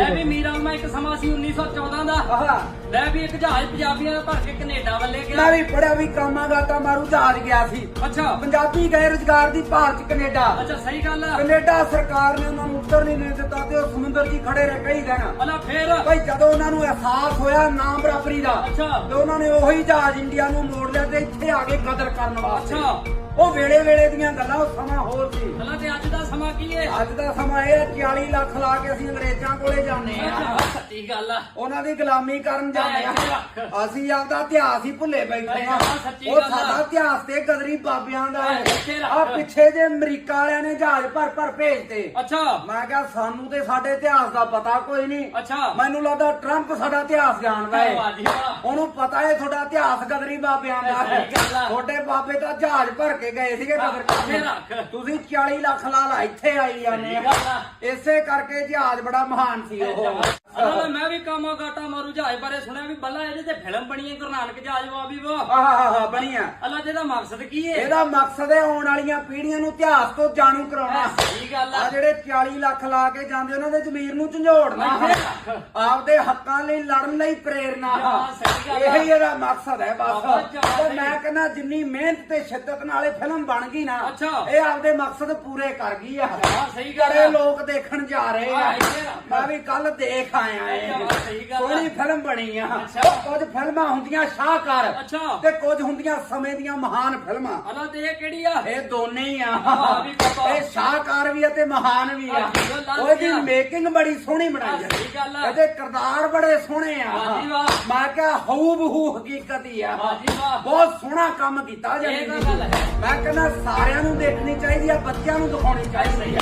ਲੈ ਵੀ ਮੀਰਾ ਮੈਂ ਇੱਕ ਸਮਾਂ ਸੀ 1914 ਦਾ। ਆਹਾ। ਲੈ ਵੀ ਇੱਕ ਜਹਾਜ਼ ਪੰਜਾਬੀਆਂ ਦਾ ਭਰ ਕੇ ਕੈਨੇਡਾ ਵੱਲੇ ਮੈਂ ਗਿਆ ਵੀ ਪੜਿਆ ਵੀ ਕਾਮਾ ਗਾਤਾ ਮਾਰੂ ਜਹਾਜ਼ ਗਿਆ ਸੀ। ਅੱਛਾ। ਪੰਜਾਬੀ ਗਏ ਰੁਜ਼ਗਾਰ ਦੀ ਭਾਲ ਚ ਕੈਨੇਡਾ। ਅੱਛਾ ਸਹੀ ਗੱਲ ਆ। ਕੈਨੇਡਾ ਸਰਕਾਰ ਨੇ ਉਹਨਾਂ ਨੂੰ ਉੱਤਰ ਨਹੀਂ ਦੇ ਦਿੱਤਾ ਤੇ ਉਹ ਸਮੁੰਦਰ 'ਚ ਹੀ ਖੜੇ ਰਹੇ ਕਈ ਦਿਨ ਭਲਾ ਫੇਰ। ਭਾਈ ਜਦੋਂ ਉਹਨਾਂ ਨੂੰ ਅਹਿਸਾਸ ਹੋਇਆ ਨਾ ਬਰਾਬਰੀ ਦਾ ਅੱਛਾ। ਤੇ ਉਹਨਾਂ ਨੇ ਉਹੀ ਜਹਾਜ਼ ਇੰਡੀਆ ਨੂੰ ਮੋੜ ਲਿਆ ਤੇ ਇੱਥੇ ਆ ਕੇ ਕਦਰ ਕਰਨ ਵਾਸਤੇ। ਅੱਛਾ। ਉਹ ਵੇਲੇ ਵੇਲੇ ਦੀਆਂ ਗੱਲਾਂ ਉਹ ਸਮਾਂ ਹੋਰ ਸੀ। ਭਲਾ ਤੇ ਅੱਜ ਸਮਾਂ ਕੀ ਹੈ? ਅੱਜ ਦਾ ਸਮਾਂ ਇਹ ਹੈ 40 ਲੱਖ ਲਾ ਕੇ ਅਸੀਂ ਅੰਗਰੇਜ਼ਾਂ ਕੋਲੇ ਜਾਂਦੇ ਆ ਅੱਛਾ, ਸੱਚੀ ਗੱਲ ਆ। ਉਹਨਾਂ ਦੀ ਗੁਲਾਮੀ ਕਰਨ ਜਾਂਦੇ ਆ ਅਸੀਂ ਆਪਦਾ ਇਤਿਹਾਸ ਹੀ ਭੁੱਲੇ ਬੈਠੇ ਆ ਹਾਂ, ਸੱਚੀ ਉਹ ਗੱਲ ਆ। ਸਾਡਾ ਇਤਿਹਾਸ ਤੇ ਗਦਰੀ ਬਾਬਿਆਂ ਦਾ ਹਾਂ, ਹੈ। ਇੱਥੇ ਰੱਖ। ਆ ਪਿੱਛੇ ਜੇ ਅਮਰੀਕਾ ਵਾਲਿਆਂ ਨੇ ਜਹਾਜ਼ ਭਰ ਭਰ ਭੇਜਤੇ। ਅੱਛਾ। ਮੈਂ ਕਿਹਾ ਸਾਨੂੰ ਤੇ ਸਾਡੇ ਇਤਿਹਾਸ ਦਾ ਪਤਾ ਕੋਈ ਨਹੀਂ। ਅੱਛਾ। ਮੈਨੂੰ ਲੱਗਦਾ ਟਰੰਪ ਸਾਡਾ ਇਤਿਹਾਸ ਜਾਣਦਾ ਹੈ। ਉਹਨੂੰ ਪਤਾ ਹੈ ਤੁਹਾਡਾ ਇਤਿਹਾਸ ਗਦਰੀ ਬਾਬਿਆਂ ਦਾ ਹੈ। ਤੁਹਾਡੇ ਬਾਬੇ ਤਾਂ ਜਹਾਜ਼ ਭਰ ਕੇ ਗਏ ਸੀਗੇ। ਤੁਸੀਂ 40 ਲੱਖ ਲਾ ਲਾ ਇੱਥੇ ਆਈ ਜਾਂਦੇ ਆ। ਇਸੇ ਕਰਕੇ ਜਹਾਜ਼ ਬੜਾ ਮਹਾਨ ਸੀ ਉਹ। ਅਲਾ ਮੈਂ ਵੀ ਕਾਮਾ ਗਾਟਾ ਮਾਰੂ ਜਹਾਜ਼ ਬਾਰੇ ਸੁਣਿਆ ਵੀ ਬੱਲਾ ਇਹਦੇ ਤੇ ਫਿਲਮ ਬਣੀ ਹੈ ਗੁਰੂ ਨਾਨਕ ਜਹਾਜ਼ ਵਾਹ ਵੀ ਵਾਹ ਆਹਾ ਬਣੀਆਂ ਅੱਲਾ ਜਿਹਦਾ ਮਕਸਦ ਕੀ ਹੈ? ਇਹਦਾ ਮਕਸਦ ਹੈ ਆਉਣ ਵਾਲੀਆਂ ਪੀੜ੍ਹੀਆਂ ਨੂੰ ਇਤਿਹਾਸ ਤੋਂ ਜਾਣੂ ਕਰਾਉਣਾ। ਸਹੀ ਗੱਲ ਆ। ਆ ਜਿਹੜੇ 40 ਲੱਖ ਲਾ ਕੇ ਜਾਂਦੇ ਉਹਨਾਂ ਦੇ ਜ਼ਮੀਰ ਨੂੰ ਝੰਜੋੜਨਾ। ਆਪਦੇ ਹੱਕਾਂ ਲਈ ਲੜਨ ਲਈ ਪ੍ਰੇਰਨਾ ਹਾਂ, ਸਹੀ ਗੱਲ ਆ। ਇਹੀ ਇਹਦਾ ਮਕਸਦ ਹੈ ਬਸ। ਕਹਿੰਦਾ ਜਿੰਨੀ ਮਿਹਨਤ ਤੇ ਸ਼ਿੱਦਤ ਨਾਲ ਇਹ ਫਿਲਮ ਬਣ ਗਈ ਨਾ ਅੱਛਾ। ਇਹ ਆਪਦੇ ਮਕਸਦ ਪੂਰੇ ਕਰ ਗਈ ਆ ਹਾਂ, ਸਹੀ ਗੱਲ ਆ। ਲੋਕ ਦੇਖਣ ਜਾ ਰਹੇ ਆ ਹਾਂ। ਮੈਂ ਵੀ ਕੱਲ ਦੇਖ ਆਇਆ ਅੱਛਾ, ਸਹੀ ਗੱਲ ਆ। ਸੋਹਣੀ ਫਿਲਮ ਬਣੀ ਆ ਅੱਛਾ। ਕੁਝ ਫਿਲਮਾਂ ਹੁੰਦੀਆਂ ਸ਼ਾਹਕਾਰ ਅੱਛਾ। ਤੇ ਕੁਝ ਹੁੰਦੀਆਂ ਸਮੇਂ ਦੀਆਂ ਮਹਾਨ ਫਿਲਮਾਂ ਅੱਲਾ ਤੇ ਇਹ ਕਿਹੜੀ ਆ ਇਹ ਦੋਨੇ ਹੀ ਆ ਹਾਂ, ਵੀ। ਇਹ ਸ਼ਾਹਕਾਰ ਵੀ ਆ ਤੇ ਮਹਾਨ ਵੀ ਆ ਹਾਂ, ਉਹਦੀ। ਮੇਕਿੰਗ ਬੜੀ ਸੋਹਣੀ ਬਣਾਈ ਹਾਂ, ਆ ਸਹੀ ਗੱਲ ਆ। ਇਹਦੇ ਕਿਰਦਾਰ ਬੜੇ ਸੋਹਣੇ ਆ ਵਾਹ ਜੀ ਵਾਹ। ਮੈਂ ਕਿਹਾ ਹਊ ਬਹੂ ਹਕੀਕਤ ਹੀ ਆ ਵਾਹ ਜੀ ਵਾਹ। ਬਹੁਤ ਸੋਹਣਾ ਕੰਮ ਕੀਤਾ ਇਹ ਗੱਲ ਹੈ। ਮੈਂ ਕਹਿੰਦਾ ਸਾਰਿਆਂ ਨੂੰ ਦੇਖਣੀ ਚਾਹੀਦੀ ਆ ਬੱਚਿਆਂ ਨੂੰ ਦਿਖਾਉਣੀ ਚਾਹੀਦੀ ਆ